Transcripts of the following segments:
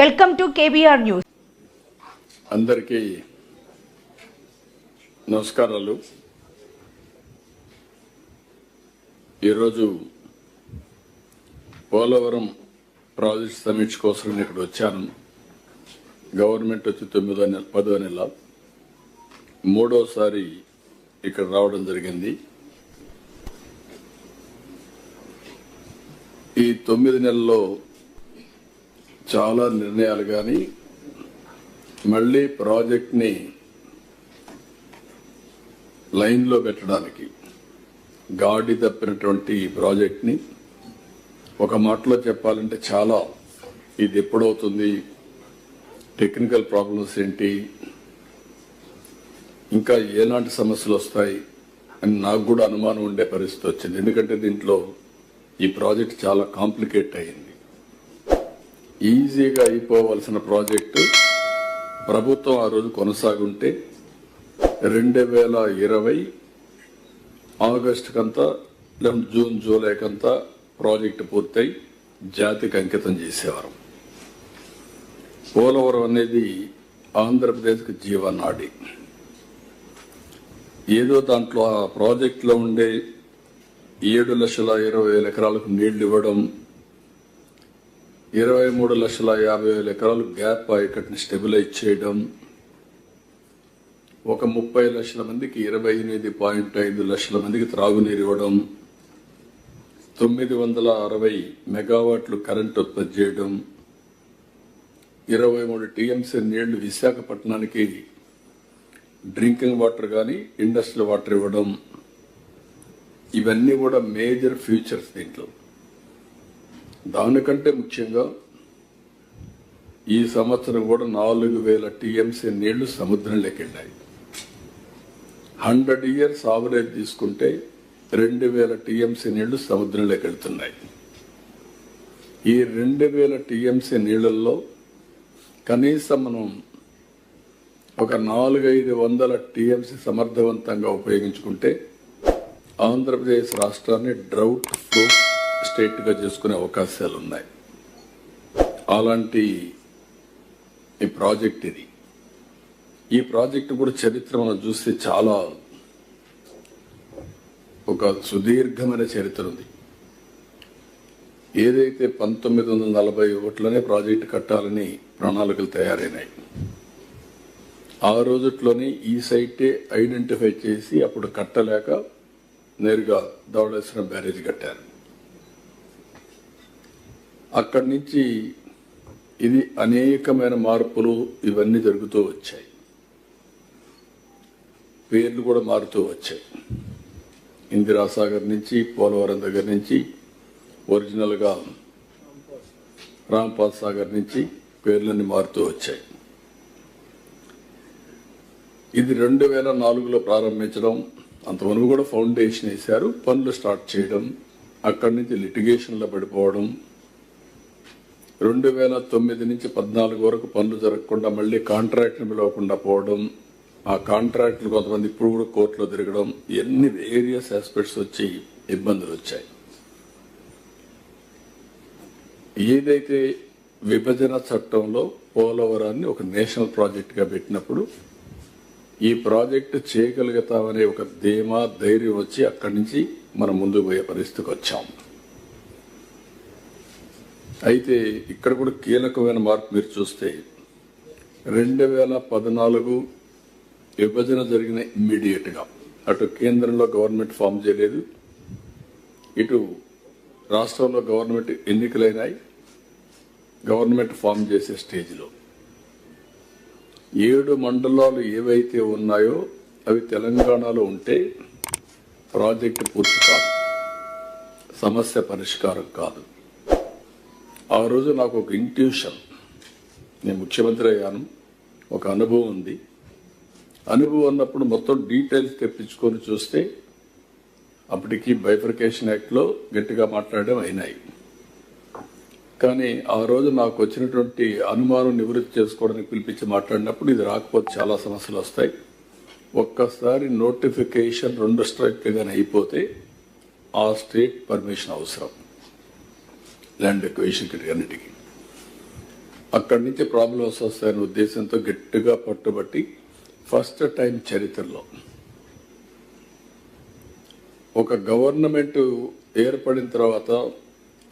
Welcome to KBR news. అందరికీ నమస్కారాలు. ఈరోజు పోలవరం ప్రాజెక్ట్ సమీక్ష కోసం నేను ఇక్కడ వచ్చాను. గవర్నమెంట్ వచ్చి తొమ్మిదో నెల పదో నెల మూడోసారి ఇక్కడ రావడం జరిగింది. ఈ తొమ్మిది నెలల్లో చాలా నిర్ణయాలు కానీ మళ్ళీ ప్రాజెక్ట్ని లైన్లో పెట్టడానికి గాడి తప్పినటువంటి ప్రాజెక్ట్ని ఒక మాటలో చెప్పాలంటే చాలా ఇది ఎప్పుడవుతుంది టెక్నికల్ ప్రాబ్లమ్స్ ఏంటి ఇంకా ఏలాంటి సమస్యలు వస్తాయి అని నాకు కూడా అనుమానం ఉండే పరిస్థితి వచ్చింది. ఎందుకంటే దీంట్లో ఈ ప్రాజెక్ట్ చాలా కాంప్లికేట్ అయింది. ఈజీగా అయిపోవలసిన ప్రాజెక్టు ప్రభుత్వం ఆ రోజు కొనసాగుంటే రెండు వేల ఇరవై ఆగస్టుకంతా లేదా జూన్ జూలైకంతా ప్రాజెక్టు పూర్తయి జాతికి అంకితం చేసేవారు. పోలవరం అనేది ఆంధ్రప్రదేశ్కి జీవనాడి ఏదో దాంట్లో ఆ ప్రాజెక్టులో ఉండే ఏడు లక్షల ఇరవై వేల ఎకరాలకు నీళ్ళు ఇవ్వడం ఇరవై మూడు లక్షల యాభై వేల ఎకరాలు గ్యాప్ ఆయకట్టుని స్టెబిలైజ్ చేయడం ఒక ముప్పై లక్షల మందికి ఇరవై ఎనిమిది పాయింట్ ఐదు లక్షల మందికి త్రాగునీరు ఇవ్వడం తొమ్మిది వందల అరవై మెగావాట్లు కరెంట్ ఉత్పత్తి చేయడం ఇరవై మూడు టీఎంసీ నీళ్ళు విశాఖపట్నానికి డ్రింకింగ్ వాటర్ కానీ ఇండస్ట్రియల్ వాటర్ ఇవ్వడం. ఇవన్నీ కూడా మేజర్ ఫ్యూచర్స్ దీంట్లో. దానికంటే ముఖ్యంగా ఈ సంవత్సరం కూడా నాలుగు వేల టీఎంసీ నీళ్ళు సముద్రంలోకి వెళ్ళాయి. హండ్రెడ్ ఇయర్స్ ఆవరేజ్ తీసుకుంటే రెండు వేల టీఎంసీ నీళ్ళు సముద్రంలోకి వెళ్తున్నాయి. ఈ రెండు వేల టీఎంసీ నీళ్ళల్లో కనీసం మనం ఒక నాలుగైదు వందల టీఎంసీ సమర్థవంతంగా ఉపయోగించుకుంటే ఆంధ్రప్రదేశ్ రాష్ట్రాన్ని డ్రౌట్ ప్రూఫ్ స్టేట్గా చేసుకునే అవకాశాలు ఉన్నాయి అలాంటి ఈ ప్రాజెక్ట్ ఇది. ఈ ప్రాజెక్టు కూడా చరిత్ర మనం చూస్తే చాలా ఒక సుదీర్ఘమైన చరిత్ర ఉంది. ఏదైతే పంతొమ్మిది వందల నలభై ఒకటిలోనే ప్రాజెక్టు కట్టాలని ప్రణాళికలు తయారైనాయి. ఆ రోజుట్లోనే ఈ సైటే ఐడెంటిఫై చేసి అప్పుడు కట్టలేక నేరుగా దౌడేశ్వరం బ్యారేజ్ కట్టారు. అక్కడి నుంచి ఇది అనేకమైన మార్పులు ఇవన్నీ జరుగుతూ వచ్చాయి. పేర్లు కూడా మారుతూ వచ్చాయి. ఇందిరాసాగర్ నుంచి పోలవరం దగ్గర నుంచి ఒరిజినల్గా రాంపాల్ సాగర్ నుంచి పేర్లన్నీ మారుతూ వచ్చాయి. ఇది రెండు వేల నాలుగులో ప్రారంభించడం అంతవరకు కూడా ఫౌండేషన్ వేశారు పనులు స్టార్ట్ చేయడం అక్కడి నుంచి లిటిగేషన్లో పడిపోవడం రెండు వేల తొమ్మిది నుంచి పద్నాలుగు వరకు పనులు జరగకుండా మళ్ళీ కాంట్రాక్ట్ని పిలవకుండా పోవడం ఆ కాంట్రాక్టులు కొంతమంది ఇప్పుడు కూడా కోర్టులో తిరగడం ఎన్ని వేరియస్ ఆస్పెక్ట్స్ వచ్చి ఇబ్బందులు వచ్చాయి. ఏదైతే విభజన చట్టంలో పోలవరాన్ని ఒక నేషనల్ ప్రాజెక్ట్గా పెట్టినప్పుడు ఈ ప్రాజెక్టు చేయగలుగుతామనే ఒక ధీమా ధైర్యం వచ్చి అక్కడి నుంచి మనం ముందుకు పోయే పరిస్థితికి వచ్చాం. అయితే ఇక్కడ కూడా కీలకమైన మార్పు మీరు చూస్తే రెండు వేల పద్నాలుగు విభజన జరిగిన ఇమ్మీడియట్గా. అటు కేంద్రంలో గవర్నమెంట్ ఫామ్ చేయలేదు. ఇటు రాష్ట్రంలో గవర్నమెంట్ ఎన్నికలైనాయి. గవర్నమెంట్ ఫామ్ చేసే స్టేజ్లో. ఏడు మండలాలు ఏవైతే ఉన్నాయో అవి తెలంగాణలో ఉంటే ప్రాజెక్టు పూర్తి కాదు. సమస్య పరిష్కారం కాదు. ఆ రోజు నాకు ఒక ఇంట్యూషన్ నేను ముఖ్యమంత్రి అయ్యాను. ఒక అనుభవం ఉంది. అనుభవం ఉన్నప్పుడు మొత్తం డీటెయిల్స్ తెప్పించుకొని చూస్తే అప్పటికి బైఫర్కేషన్ యాక్ట్లో గట్టిగా మాట్లాడడం అయినాయి. కానీ ఆ రోజు నాకు వచ్చినటువంటి అనుమానం నివృత్తి చేసుకోవడానికి పిలిపించి మాట్లాడినప్పుడు ఇది రాకపోతే చాలా సమస్యలు వస్తాయి. ఒక్కసారి నోటిఫికేషన్ రెండు స్ట్రైట్లుగానే అయిపోతే ఆ స్టేట్ పర్మిషన్ అవసరం. ల్యాండ్ ఎక్వేషన్ అన్నిటికీ అక్కడి నుంచి ప్రాబ్లమ్స్ వస్తాయనే ఉద్దేశంతో గట్టిగా పట్టుబట్టి ఫస్ట్ టైం చరిత్రలో ఒక గవర్నమెంట్ ఏర్పడిన తర్వాత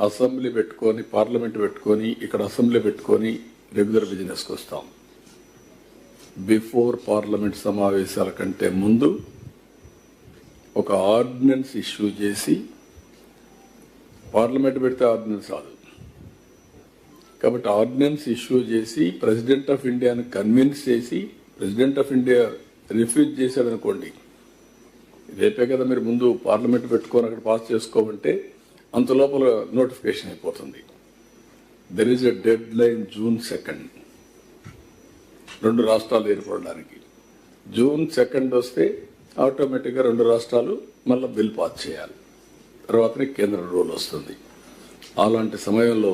అసెంబ్లీ పెట్టుకొని పార్లమెంట్ పెట్టుకొని ఇక్కడ అసెంబ్లీ పెట్టుకొని రెగ్యులర్ బిజినెస్కి వస్తాం. బిఫోర్ పార్లమెంట్ సమావేశాల కంటే ముందు ఒక ఆర్డినెన్స్ ఇష్యూ చేసి పార్లమెంట్ పెడితే ఆర్డినెన్స్ రాదు. కాబట్టి ఆర్డినెన్స్ ఇష్యూ చేసి ప్రెసిడెంట్ ఆఫ్ ఇండియాను కన్విన్స్ చేసి ప్రెసిడెంట్ ఆఫ్ ఇండియా రిఫ్యూజ్ చేశాడనుకోండి రేపే కదా మీరు ముందు పార్లమెంట్ పెట్టుకొని అక్కడ పాస్ చేసుకోమంటే అంత లోపల నోటిఫికేషన్ అయిపోతుంది. There is a deadline June second రెండు రాష్ట్రాలు ఏర్పడడానికి. జూన్ సెకండ్ వస్తే ఆటోమేటిక్గా రెండు రాష్ట్రాలు మళ్ళీ బిల్ పాస్ చేయాలి. తర్వాతనే కేంద్ర రూల్ వస్తుంది. అలాంటి సమయంలో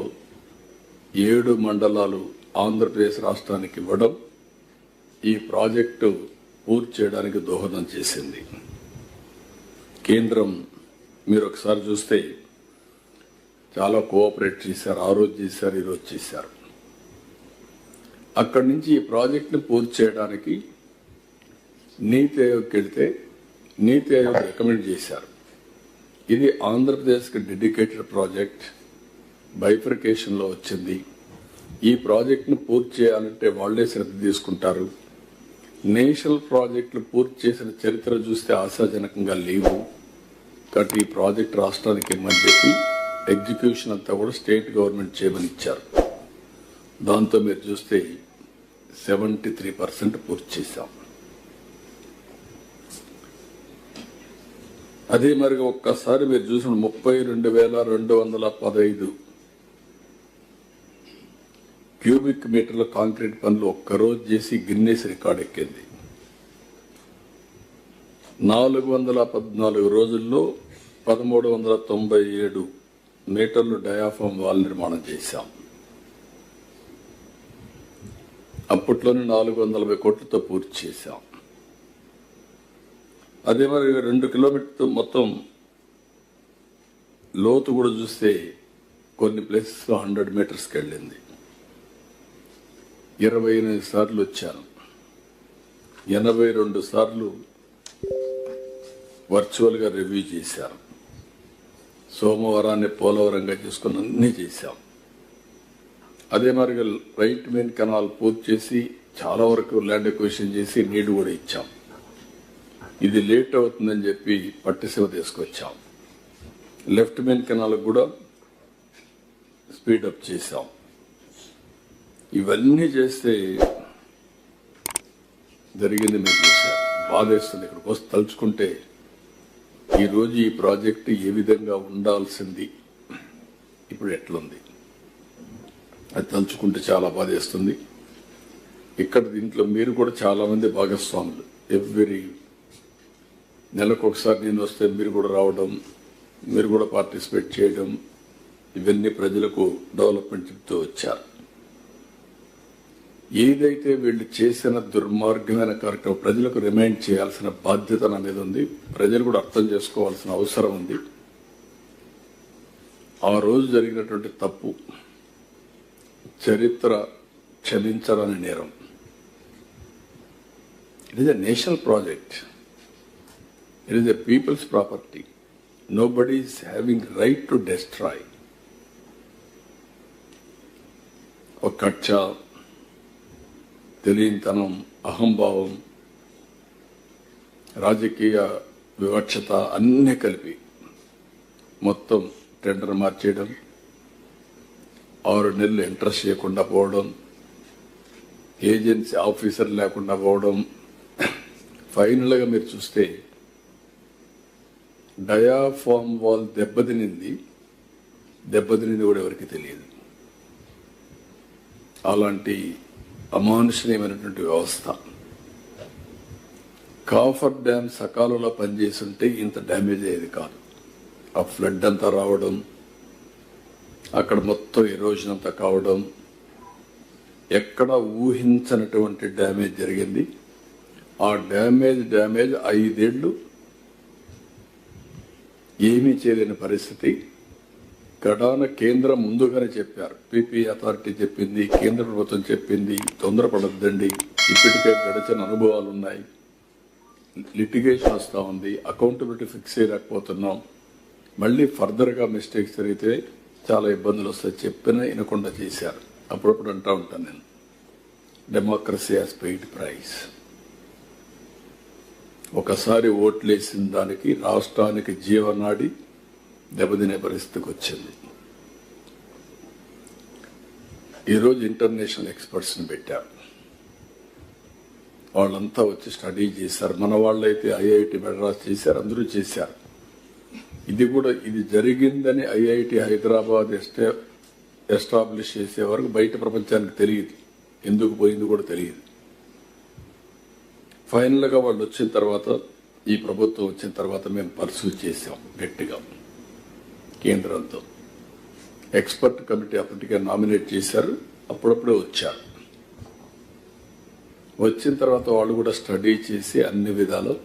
ఏడు మండలాలు ఆంధ్రప్రదేశ్ రాష్ట్రానికి ఇవ్వడం ఈ ప్రాజెక్టు పూర్తి చేయడానికి దోహదం చేసింది. కేంద్రం మీరు ఒకసారి చూస్తే చాలా కోఆపరేట్ చేశారు ఆ రోజు చేశారు ఈరోజు చేశారు. అక్కడి నుంచి ఈ ప్రాజెక్ట్ని పూర్తి చేయడానికి నీతి ఆయోగ్కి వెళితే నీతి ఆయోగ్ రికమెండ్ చేశారు. ఇది ఆంధ్రప్రదేశ్కి డెడికేటెడ్ ప్రాజెక్ట్. బైఫర్కేషన్లో వచ్చింది. ఈ ప్రాజెక్ట్ను పూర్తి చేయాలంటే వాళ్ళే శ్రద్ధ తీసుకుంటారు. నేషనల్ ప్రాజెక్టులు పూర్తి చేసిన చరిత్ర చూస్తే ఆశాజనకంగా లేవు. కాబట్టి ఈ ప్రాజెక్ట్ రాష్ట్రానికి ఇమ్మని చెప్పి ఎగ్జిక్యూషన్ అంతా కూడా స్టేట్ గవర్నమెంట్ చేయమని ఇచ్చారు. దాంతో మీరు చూస్తే సెవెంటీ త్రీ పర్సెంట్ పూర్తి చేశాం. అదే మరి ఒక్కసారి మీరు చూసిన ముప్పై రెండు వేల రెండు వందల పదహైదు క్యూబిక్ మీటర్ల కాంక్రీట్ పనులు ఒక్కరోజు చేసి గిన్నెస్ రికార్డ్ ఎక్కింది. నాలుగు వందల పద్నాలుగు రోజుల్లో పదమూడు వందల తొంభై ఏడు మీటర్లు డయాఫామ్ వాల్ నిర్మాణం చేశాం. అప్పట్లోనే నాలుగు వందల కోట్లతో పూర్తి చేశాం. అదే మరి రెండు కిలోమీటర్ మొత్తం లోతు కూడా చూస్తే కొన్ని ప్లేసెస్ హండ్రెడ్ మీటర్స్కి వెళ్ళింది. ఇరవై ఎనిమిది సార్లు వచ్చాను. ఎనభై రెండు సార్లు వర్చువల్గా రివ్యూ చేశారు సోమవారాన్ని పోలవరంగా చేసుకుని అన్నీ చేశాం. అదే మరి రైట్ మెయిన్ కెనాల్ పూర్తి చేసి చాలా వరకు ల్యాండ్ ఎక్విషన్ చేసి నీడు కూడా ఇచ్చాం. ఇది లేట్ అవుతుందని చెప్పి పట్టిసీమ తీసుకొచ్చాం. లెఫ్ట్ మెయిన్ కెనాల్కి కూడా స్పీడప్ చేశాం. ఇవన్నీ చేస్తే జరిగింది మీరు బాధేస్తుంది ఇక్కడికి వస్తే తలుచుకుంటే ఈరోజు ఈ ప్రాజెక్ట్ ఏ విధంగా ఉండాల్సింది? ఇప్పుడు ఎట్లుంది? అది తలుచుకుంటే చాలా బాధేస్తుంది. ఇక్కడ దీంట్లో మీరు కూడా చాలామంది భాగస్వాములు. ఎవ్రీ నెలకు ఒకసారి నేను వస్తే మీరు కూడా రావడం మీరు కూడా పార్టిసిపేట్ చేయడం ఇవన్నీ ప్రజలకు డెవలప్మెంట్ చెప్తూ వచ్చారు. ఏదైతే వీళ్ళు చేసిన దుర్మార్గమైన కార్యక్రమం ప్రజలకు రిమైండ్ చేయాల్సిన బాధ్యత నా మీద ఉంది ప్రజలు కూడా అర్థం చేసుకోవాల్సిన అవసరం ఉంది. ఆ రోజు జరిగినటువంటి తప్పు చరిత్ర క్షమించడానికి నేరం. It is a national project it is a people's property nobody is having right to destroy ఒక కక్ష తెలియనితనం అహంభావం రాజకీయ వివక్షత అన్నీ కలిపి మొత్తం టెండర్ మార్చేయడం ఆరు నెలలు ఇంట్రెస్ట్ చేయకుండా పోవడం ఏజెన్సీ ఆఫీసర్ లేకుండా పోవడం. ఫైనల్గా మీరు చూస్తే డయాఫామ్ వాల్ దెబ్బతినింది. దెబ్బతినింది కూడా ఎవరికి తెలియదు. అలాంటి అమానుషణీయమైనటువంటి వ్యవస్థ. కాఫర్ డ్యామ్ సకాలంలో పనిచేస్తుంటే ఇంత డ్యామేజ్ అయ్యేది కాదు. ఆ ఫ్లడ్ అంతా రావడం అక్కడ మొత్తం ఎరోజన్ అంతా కావడం ఎక్కడ ఊహించనటువంటి డ్యామేజ్ జరిగింది. ఆ డ్యామేజ్ డ్యామేజ్ ఐదేళ్ళు ఏమీ చేయలేని పరిస్థితి. గడాన కేంద్రం ముందుగానే చెప్పారు. పీపీ అథారిటీ చెప్పింది కేంద్ర ప్రభుత్వం చెప్పింది తొందరపడద్దండి. ఇప్పటికే గడిచిన అనుభవాలు ఉన్నాయి లిటిగేషన్ వస్తూ ఉంది. అకౌంటబిలిటీ ఫిక్స్ చేయలేకపోతున్నాం. మళ్ళీ ఫర్దర్గా మిస్టేక్స్ జరిగితే చాలా ఇబ్బందులు వస్తాయి. చెప్పినా వినకుండా చేశారు. అప్పుడప్పుడు అంటూ ఉంటాను నేను. డెమోక్రసీ హాస్ పెయిడ్ ప్రైస్ ఒకసారి ఓట్లేసిన దానికి రాష్ట్రానికి జీవనాడి దెబ్బతినే పరిస్థితికి వచ్చింది. ఈరోజు ఇంటర్నేషనల్ ఎక్స్పర్ట్స్ని పెట్టారు వాళ్ళంతా వచ్చి స్టడీ చేశారు. మన వాళ్ళైతే ఐఐటి మెడ్రాస్ చేశారు అందరూ చేశారు. ఇది కూడా ఇది జరిగిందని ఐఐటి హైదరాబాద్ ఎస్టే ఎస్టాబ్లిష్ చేసే వరకు బయట ప్రపంచానికి తెలియదు. ఎందుకు పోయింది కూడా తెలియదు. ఫైనల్గా వాళ్ళు వచ్చిన తర్వాత ఈ ప్రభుత్వం వచ్చిన తర్వాత మేము పర్సూ చేసాం గట్టిగా కేంద్రంతో. ఎక్స్పర్ట్ కమిటీ అప్పటికే నామినేట్ చేశారు అప్పుడప్పుడే వచ్చారు. వచ్చిన తర్వాత వాళ్ళు కూడా స్టడీ చేసి అన్ని విధాలు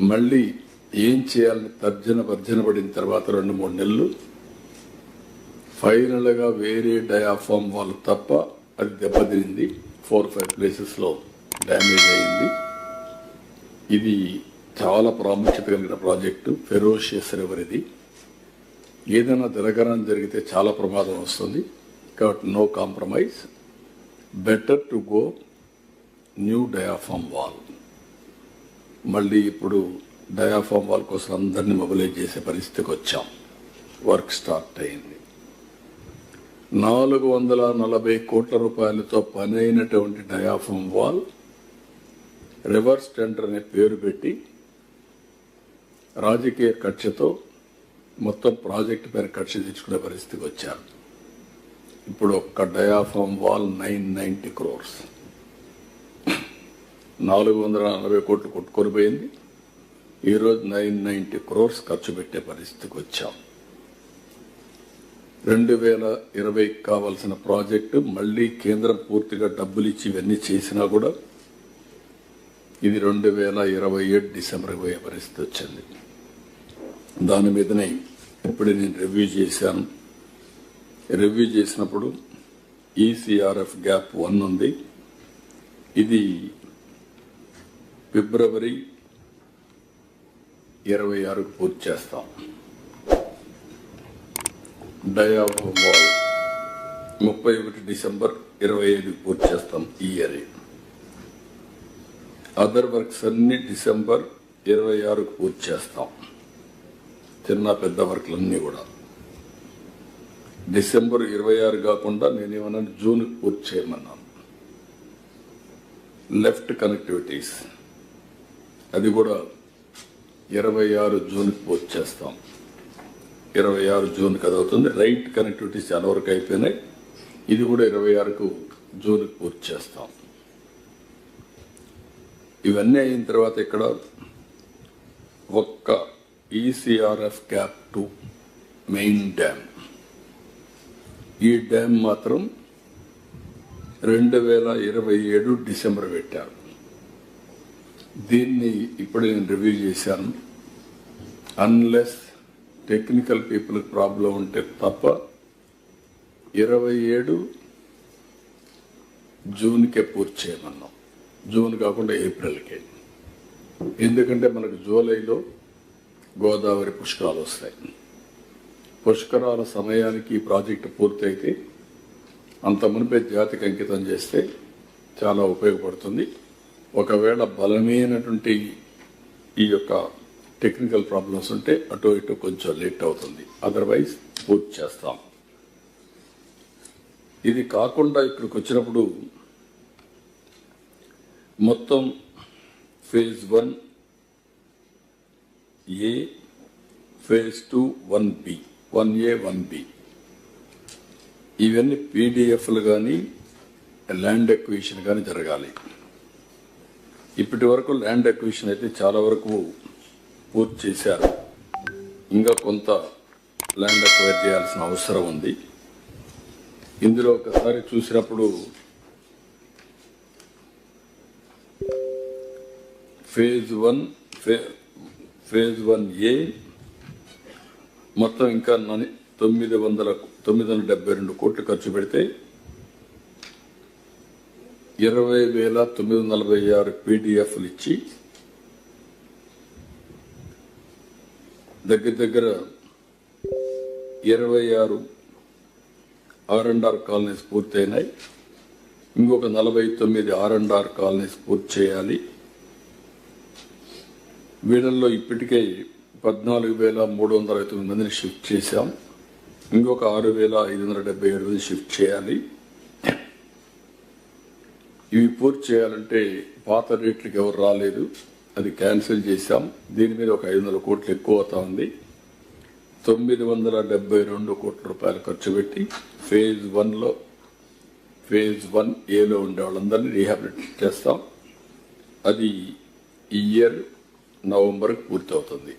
మళ్ళీ ఏం చేయాలని తర్జన భర్జన పడిన తర్వాత రెండు మూడు నెలలు ఫైనల్గా వేరే డయాఫామ్ వాళ్ళు తప్ప అది దెబ్బతినింది ఫోర్ ఫైవ్ ప్లేసెస్లో. డ్యామేజ్ అయింది. ఇది చాలా ప్రాముఖ్యత కలిగిన ప్రాజెక్టు ఫెరోషియస్ రివర్ ఇది. ఏదైనా దినకరం జరిగితే చాలా ప్రమాదం వస్తుంది. కాబట్టి no compromise. Better to go new diaphragm wall. మళ్ళీ ఇప్పుడు డయాఫామ్ వాల్ కోసం అందరినీ మొబిలైజ్ చేసే పరిస్థితికి వచ్చాం. వర్క్ స్టార్ట్ అయింది. నాలుగు వందల నలభై కోట్ల రూపాయలతో పని అయినటువంటి డయాఫామ్ వాల్ రివర్స్ టెండర్ అనే పేరు పెట్టి రాజకీయ కక్షతో మొత్తం ప్రాజెక్ట్ పైన కక్ష తెచ్చుకునే పరిస్థితికి వచ్చారు. ఇప్పుడు ఒక్క diaphragm wall nine ninety crores. నాలుగు వందల నలభై కోట్లు కొట్టుకొని పోయింది. ఈరోజు నైన్ నైంటీ క్రోర్స్ ఖర్చు పెట్టే పరిస్థితికి వచ్చాం. రెండు వేల ఇరవై కావాల్సిన ప్రాజెక్టు మళ్ళీ కేంద్రం పూర్తిగా డబ్బులు ఇచ్చి ఇవన్నీ చేసినా కూడా ఇది రెండు వేల ఇరవై ఏడు డిసెంబర్ పోయే పరిస్థితి వచ్చింది. దాని మీదనే ఇప్పుడు నేను రివ్యూ చేశాను. రివ్యూ చేసినప్పుడు ఈసీఆర్ఎఫ్ గ్యాప్ వన్ ఉంది. ఇది ఫిబ్రవరి ఇరవై ఆరుకు పూర్తి చేస్తాం. డయావాల్ ముప్పై ఒకటి డిసెంబర్ ఇరవై ఐదుకు పూర్తి చేస్తాం ఈ ఇయర్ అదర్ వర్క్స్ అన్ని డిసెంబర్ ఇరవై ఆరుకు పూర్తి చేస్తాం. చిన్న పెద్ద వర్క్లన్నీ కూడా. డిసెంబర్ ఇరవై ఆరు కాకుండా నేనేమన్నా జూన్కి పూర్తి చేయమన్నాను. లెఫ్ట్ కనెక్టివిటీస్ అది కూడా ఇరవై ఆరు జూన్కి పూర్తి చేస్తాం. ఇరవై ఆరు జూన్కి అది అవుతుంది రైట్ కనెక్టివిటీస్ చాలా వరకు అయిపోయినాయి. ఇది కూడా ఇరవై ఆరుకు జూన్కి పూర్తి చేస్తాం. ఇవన్నీ అయిన తర్వాత ఇక్కడ ఒక్క ECRF cap two main dam ఈ డ్యామ్ మాత్రం రెండు వేల ఇరవై ఏడు డిసెంబర్ పెట్టారు. దీన్ని ఇప్పుడు నేను రివ్యూ చేశాను. అన్లెస్ టెక్నికల్ పీపుల్ ప్రాబ్లం ఉంటే తప్ప ఇరవై ఏడు జూన్కే పూర్తి చేయమన్నాం. జూన్ కాకుండా ఏప్రిల్కే. ఎందుకంటే మనకు జూలైలో గోదావరి పుష్కరాలు వస్తాయి. పుష్కరాల సమయానికి ఈ ప్రాజెక్టు పూర్తయితే అంత మునిపే జాతికి అంకితం చేస్తే చాలా ఉపయోగపడుతుంది. ఒకవేళ బలమైనటువంటి ఈ యొక్క టెక్నికల్ ప్రాబ్లమ్స్ ఉంటే అటు ఇటు కొంచెం లేట్ అవుతుంది. అదర్వైజ్ పూర్తి చేస్తాం. ఇది కాకుండా ఇక్కడికి వచ్చినప్పుడు మొత్తం phase one A phase two one B one A one B ఇవన్నీ పీడిఎఫ్లు కానీ ల్యాండ్ ఎక్విషన్ కానీ జరగాలి. ఇప్పటి వరకు ల్యాండ్ ఎక్విషన్ అయితే చాలా వరకు పూర్తి చేశారు. ఇంకా కొంత ల్యాండ్ అక్వైర్ చేయాల్సిన అవసరం ఉంది. ఇందులో ఒకసారి చూసినప్పుడు phase one phase one A మొత్తం ఇంకా తొమ్మిది వందల తొమ్మిది వందల డెబ్బై రెండు కోట్లు ఖర్చు పెడితే ఇరవై వేల తొమ్మిది వందల నలభై ఆరు పీడిఎఫ్లు ఇచ్చి దగ్గర దగ్గర ఇరవై ఆరు ఆర్ అండ్ ఆర్ కాలనీస్ పూర్తయినాయి. ఇంకొక నలభై తొమ్మిది ఆర్ అండ్ ఆర్ కాలనీస్ పూర్తి చేయాలి. వీళ్ళల్లో ఇప్పటికే పద్నాలుగు వేల మూడు వందల అరవై తొమ్మిది మందిని షిఫ్ట్ చేశాం. ఇంకొక ఆరు వేల ఐదు వందల డెబ్బై ఏడు మంది షిఫ్ట్ చేయాలి. ఇవి పూర్తి చేయాలంటే పాత రేట్లకు ఎవరు రాలేదు. అది క్యాన్సిల్ చేశాం. దీని మీద ఒక ఐదు వందల కోట్లు ఎక్కువ అవుతా ఉంది. తొమ్మిది వందల డెబ్బై రెండు కోట్ల రూపాయలు ఖర్చు పెట్టి ఫేజ్ వన్లో ఫేజ్ వన్ ఏలో ఉండే వాళ్ళందరినీ రీహాబిలిటేట్ చేస్తాం. అది ఇయర్ నవంబర్కి పూర్తవుతుంది